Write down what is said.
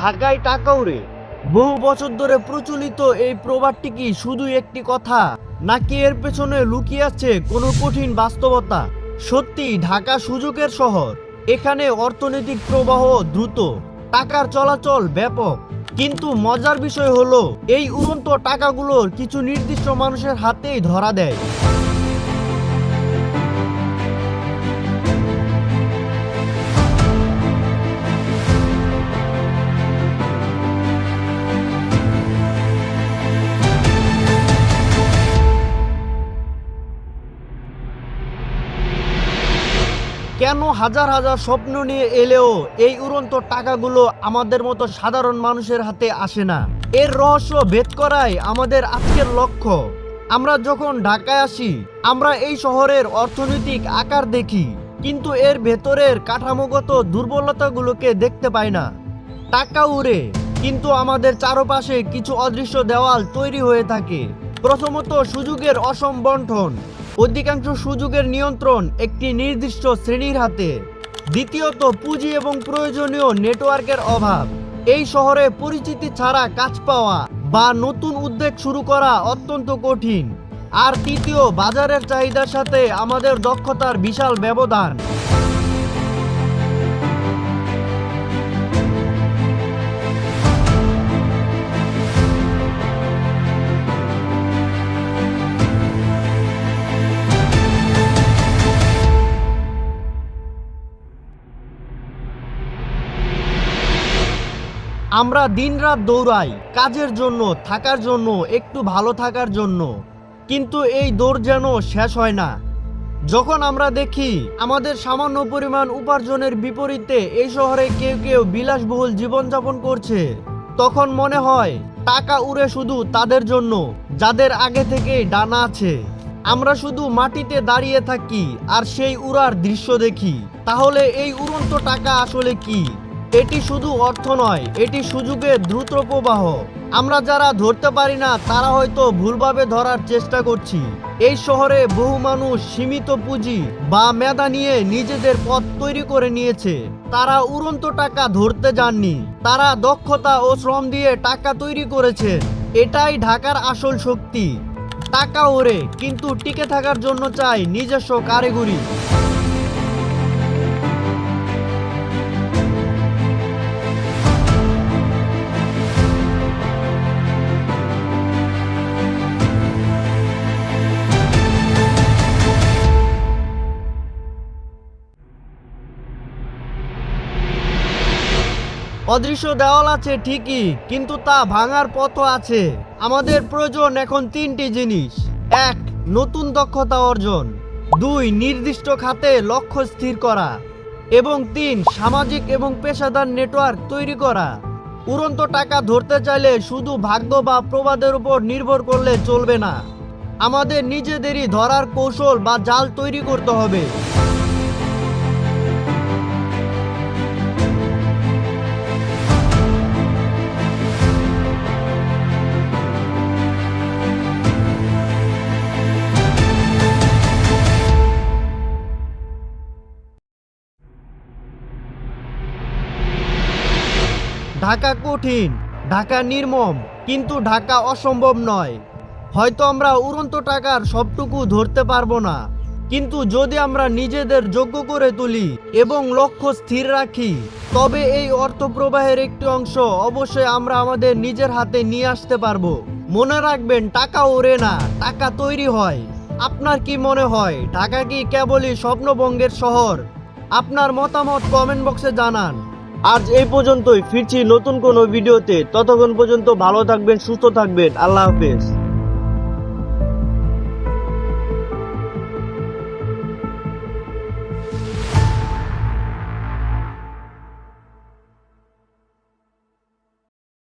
ঢাকায় টাকা উড়ে বহু বছর ধরে প্রচলিত এই প্রবাদটি কি শুধু একটি কথা, নাকি এর পেছনে লুকিয়ে আছে কোনো কঠিন বাস্তবতা? সত্যি, ঢাকা সুযোগের শহর। এখানে অর্থনৈতিক প্রবাহ দ্রুত, টাকার চলাচল ব্যাপক। কিন্তু মজার বিষয় হলো, এই উড়ন্ত টাকাগুলোর কিছু নির্দিষ্ট মানুষের হাতেই ধরা দেয়। কেন হাজার হাজার স্বপ্ন নিয়ে এলেও এই উড়ন্ত টাকাগুলো আমাদের মতো সাধারণ মানুষের হাতে আসে না? এর রহস্য ভেদ করাই আমাদের আজকের লক্ষ্য। আমরা যখন ঢাকায় আসি, আমরা এই শহরের অর্থনৈতিক আকার দেখি, কিন্তু এর ভেতরের কাঠামোগত দুর্বলতাগুলোকে দেখতে পাই না। টাকা উড়ে, কিন্তু আমাদের চারপাশে কিছু অদৃশ্য দেওয়াল তৈরি হয়ে থাকে। প্রথমত সুযোগের অসম বন্টন। অধিকাংশ সুযোগের নিয়ন্ত্রণ একটি নির্দিষ্ট শ্রেণির হাতে। দ্বিতীয়ত, পুঁজি এবং প্রয়োজনীয় নেটওয়ার্কের অভাব। এই শহরে পরিচিতি ছাড়া কাজ পাওয়া বা নতুন উদ্যোগ শুরু করা অত্যন্ত কঠিন। আর তৃতীয়, বাজারের চাহিদার সাথে আমাদের দক্ষতার বিশাল ব্যবধান। আমরা দিনরাত দৌড়াই, কাজের জন্য, থাকার জন্য, একটু ভালো থাকার জন্য। কিন্তু এই দৌড় যেন শেষ হয় না। যখন আমরা দেখি আমাদের সামান্য পরিমাণ উপার্জনের বিপরীতে এই শহরে কেউ কেউ বিলাসবহুল জীবনযাপন করছে, তখন মনে হয় টাকা উড়ে শুধু তাদের জন্য, যাদের আগে থেকেই ডানা আছে। আমরা শুধু মাটিতে দাঁড়িয়ে থাকি আর সেই উড়ার দৃশ্য দেখি। তাহলে এই উড়ন্ত টাকা আসলে কি? এটি শুধু অর্থ নয়, এটি সুযোগের দ্রুত প্রবাহ। আমরা যারা ধরতে পারি না, তারা হয়তো ভুলভাবে ধরার চেষ্টা করছি। এই শহরে বহু মানুষ সীমিত পুঁজি বা মেধা নিয়ে নিজেদের পথ তৈরি করে নিয়েছে। তারা উড়ন্ত টাকা ধরতে যাননি। তারা দক্ষতা ও শ্রম দিয়ে টাকা তৈরি করেছে। এটাই ঢাকার আসল শক্তি। টাকা ওরে কিন্তু টিকে থাকার জন্য চাই নিজস্ব কারিগরি। অদৃশ্য দেওয়াল আছে, ঠিকই, কিন্তু তা ভাঙার পথও আছে। আমাদের প্রয়োজন এখন তিনটি জিনিস। এক, নতুন দক্ষতা অর্জন। দুই, নির্দিষ্ট খাতে লক্ষ্য স্থির করা। এবং তিন, সামাজিক এবং পেশাদার নেটওয়ার্ক তৈরি করা। উড়ন্ত টাকা ধরতে চাইলে শুধু ভাগ্য বা প্রবাদের উপর নির্ভর করলে চলবে না। আমাদের নিজেদেরই ধরার কৌশল বা জাল তৈরি করতে হবে। ঢাকা কঠিন, ঢাকা নির্মম, কিন্তু ঢাকা অসম্ভব নয়। হয়তো আমরা উড়ন্ত টাকার সবটুকু ধরতে পারব না, কিন্তু যদি আমরা নিজেদের যোগ্য করে তুলি এবং লক্ষ্য স্থির রাখি, তবে এই অর্থ প্রবাহের একটি অংশ অবশ্যই আমরা আমাদের নিজের হাতে নিয়ে আসতে পারব। মনে রাখবেন, টাকা ওড়ে না, টাকা তৈরি হয়। আপনার কি মনে হয়, ঢাকা কি কেবলই স্বপ্নবঙ্গের শহর? আপনার মতামত কমেন্ট বক্সে জানান। আজ এই পর্যন্তই। ফিরছি নতুন কোনো ভিডিওতে। ততক্ষণ পর্যন্ত ভালো থাকবেন, সুস্থ থাকবেন। আল্লাহ হাফেজ।